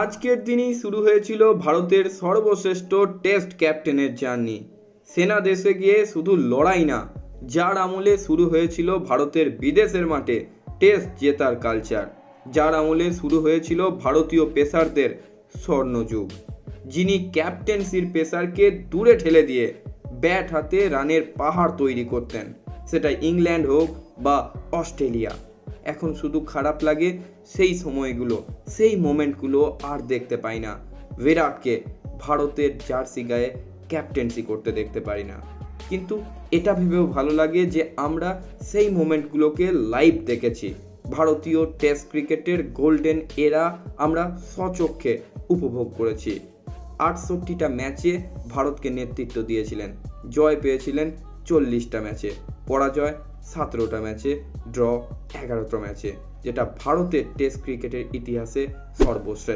আজকের দিনই শুরু হয়েছিল ভারতের সর্বশ্রেষ্ঠ টেস্ট ক্যাপ্টেনের জার্নি। সেনা দেশে গিয়ে শুধু লড়াই না, যার আমলে শুরু হয়েছিল ভারতের বিদেশের মাঠে টেস্ট জেতার কালচার। যার আমলে শুরু হয়েছিল ভারতীয় পেসারদের স্বর্ণযুগ। যিনি ক্যাপ্টেন্সির পেসারকে দূরে ঠেলে দিয়ে ব্যাট হাতে রানের পাহাড় তৈরি করতেন সেটা ইংল্যান্ড হোক বা অস্ট্রেলিয়া। এখন শুধু খারাপ লাগে সেই সময়গুলো, সেই মোমেন্টগুলো আর দেখতে পাই না। বিরাটকে ভারতের জার্সি গায়ে ক্যাপ্টেন্সি করতে দেখতে পারি না। কিন্তু এটা ভেবেও ভালো লাগে যে আমরা সেই মোমেন্টগুলোকে লাইভ দেখেছি। ভারতীয় টেস্ট ক্রিকেটের গোল্ডেন এরা আমরা সচক্ষে উপভোগ করেছি। আটষট্টিটা ম্যাচে ভারতকে নেতৃত্ব দিয়েছিলেন। জয় পেয়েছিলেন চল্লিশটা ম্যাচে। পরাজয় সতেরোটা ম্যাচে ড্র এগারোটা ম্যাচে যেটা ভারতের টেস্ট ক্রিকেটের ইতিহাসে সর্বশ্রেষ্ঠ।